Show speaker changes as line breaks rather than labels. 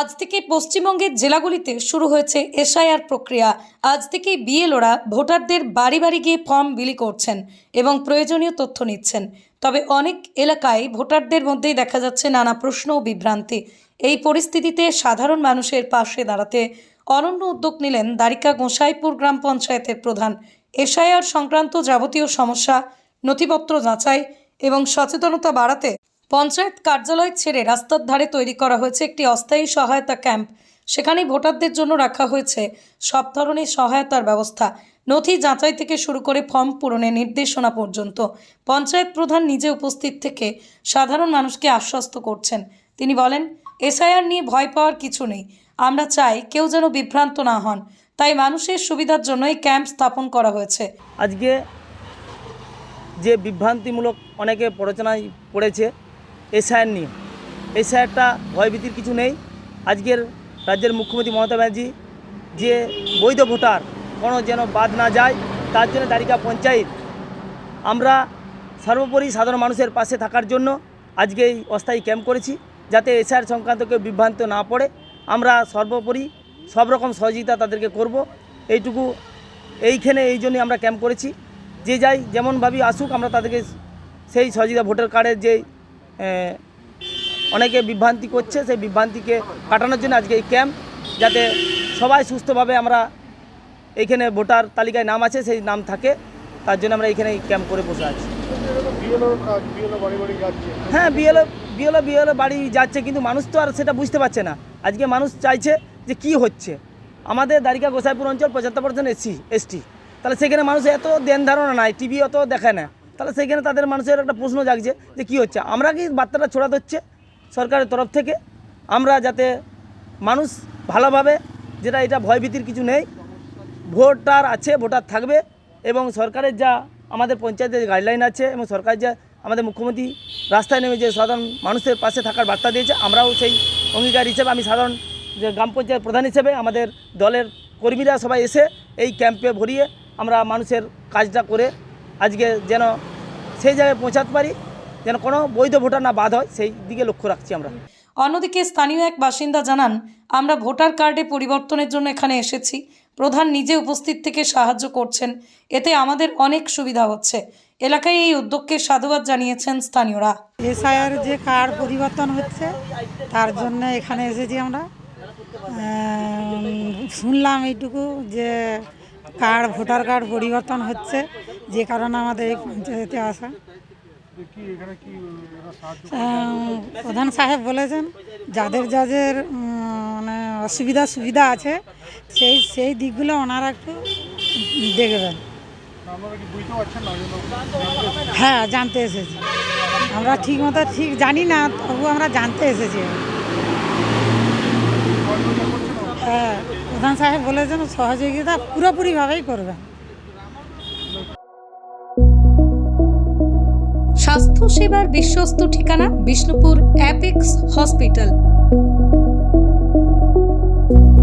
আজ থেকে পশ্চিমবঙ্গের জেলাগুলিতে শুরু হয়েছে এসআইআর প্রক্রিয়া। আজ থেকেই বিএলওরা ভোটারদের বাড়ি বাড়ি গিয়ে ফর্ম বিলি করছেন এবং প্রয়োজনীয় তথ্য নিচ্ছেন। তবে অনেক এলাকায় ভোটারদের মধ্যেই দেখা যাচ্ছে নানা প্রশ্ন ও বিভ্রান্তি। এই পরিস্থিতিতে সাধারণ মানুষের পাশে দাঁড়াতে অনন্য উদ্যোগ নিলেন দ্বারিকা গোসাইপুর গ্রাম পঞ্চায়েতের প্রধান। এসআইআর সংক্রান্ত যাবতীয় সমস্যা, নথিপত্র যাচাই এবং সচেতনতা বাড়াতে পঞ্চায়েত কার্যালয় ছেড়ে রাস্তার ধারে তৈরি করা হয়েছে একটি অস্থায়ী সহায়তা ক্যাম্প। সেখানে ভোটারদের জন্য রাখা হয়েছে সব ধরনের সহায়তার ব্যবস্থা। নথি যাচাই থেকে শুরু করে ফর্ম পূরণের নির্দেশনা পর্যন্ত পঞ্চায়েত প্রধান নিজে উপস্থিত থেকে সাধারণ মানুষকে আশ্বস্ত করছেন। তিনি বলেন, এসআইআর নিয়ে ভয় পাওয়ার কিছু নেই। আমরা চাই কেউ যেন বিভ্রান্ত না হন। তাই মানুষের সুবিধার জন্য এই ক্যাম্প স্থাপন করা হয়েছে।
আজকে যে বিভ্রান্তিমূলক অনেকে প্ররোচনায় পড়েছে এই স্যার নিয়ে। এই স্যারটা ভয়ভীতির কিছু নেই। আজকের রাজ্যের মুখ্যমন্ত্রী মমতা ব্যানার্জি যে বৈধ ভোটার কোনো যেন বাদ না যায়, তার জন্য তালিকা পঞ্চায়েত। আমরা সর্বোপরি সাধারণ মানুষের পাশে থাকার জন্য আজকে এই অস্থায়ী ক্যাম্প করেছি, যাতে এসআর সংক্রান্ত কেউ বিভ্রান্ত না পড়ে। আমরা সর্বোপরি সব রকম সহযোগিতা তাদেরকে করব। এইটুকু, এইখানে এই জন্যই আমরা ক্যাম্প করেছি। যে যাই যেমনভাবেই আসুক, আমরা তাদেরকে সেই সহযোগিতা, ভোটার কার্ডের যে অনেকে বিভ্রান্তি করছে, সেই বিভ্রান্তিকে কাটানোর জন্য আজকে এই ক্যাম্প যাতে সবাই সুস্থভাবে আমরা এইখানে ভোটার তালিকায় নাম আছে, সেই নাম থাকে, তার জন্য আমরা এইখানে এই ক্যাম্প করে বসে আছি। হ্যাঁ বিএলও বিএলও বিএলও বাড়ি যাচ্ছে। কিন্তু মানুষ তো আর সেটা বুঝতে পারছে না। আজকে মানুষ চাইছে যে কি হচ্ছে। আমাদের দ্বারিকা গোসাইপুর অঞ্চল পঁচাত্তর পার্সেন্ট এসসি এসটি। তাহলে সেখানে মানুষ এত দেন ধারণা নাই, টিভি অত দেখে না। তাহলে সেখানে তাদের মানুষের একটা প্রশ্ন জাগছে যে কি হচ্ছে? আমরা কি বার্তাটা ছড়াতে হচ্ছে সরকারের তরফ থেকে? আমরা যাতে মানুষ ভালোভাবে, যেটা এটা ভয়ভীতির কিছু নেই, ভোটার আছে, ভোটার থাকবে এবং সরকারের যা আমাদের পঞ্চায়েতের গাইডলাইন আছে এবং সরকার যা আমাদের মুখ্যমন্ত্রী রাস্তায় নেমে যে সাধারণ মানুষের পাশে থাকার বার্তা দিয়েছে, আমরাও সেই অঙ্গীকার হিসেবে আমি সাধারণ যে গ্রাম পঞ্চায়েত প্রধান হিসেবে আমাদের দলের কর্মীরা সবাই এসে এই ক্যাম্পে ভরিয়ে আমরা মানুষের কাজটা করে আজকে যেন সেই জায়গায় পৌঁছাতে পারি যেন কোনো বৈধ ভোটার না বাদ হয় সেই দিকে লক্ষ্য রাখছি আমরা।
অন্যদিকে স্থানীয় এক বাসিন্দা জানান আমরা ভোটার কার্ডে পরিবর্তনের জন্য এখানে এসেছি। প্রধান নিজে উপস্থিত থেকে সাহায্য করছেন। এতে আমাদের অনেক সুবিধা হচ্ছে। এলাকায় এই উদ্যোগকে সাধুবাদ জানিয়েছেন স্থানীয়রা।
এসআইআর যে কার্ড পরিবর্তন হচ্ছে তার জন্য এখানে এসেছি আমরা। শুনলাম এইটুকু যে কার্ড ভোটার কার্ড পরিবর্তন হচ্ছে। যে কারণে আমাদের এই পঞ্চায়েতে আসা প্রধান সাহেব বলেছেন, যাদের যাদের মানে অসুবিধা সুবিধা আছে, সেই সেই দিকগুলো ওনারা একটু দেখবেন? হ্যাঁ জানতে এসেছি আমরা ঠিক মতো ঠিক জানি না, তবু আমরা জানতে এসেছি? হ্যাঁ প্রধান সাহেব বলেছেন, সহযোগিতা পুরোপুরিভাবেই করবেন
স্বাস্থ্য সেবার বিশ্বস্ত ঠিকানা বিষ্ণুপুর অ্যাপেক্স হসপিটাল।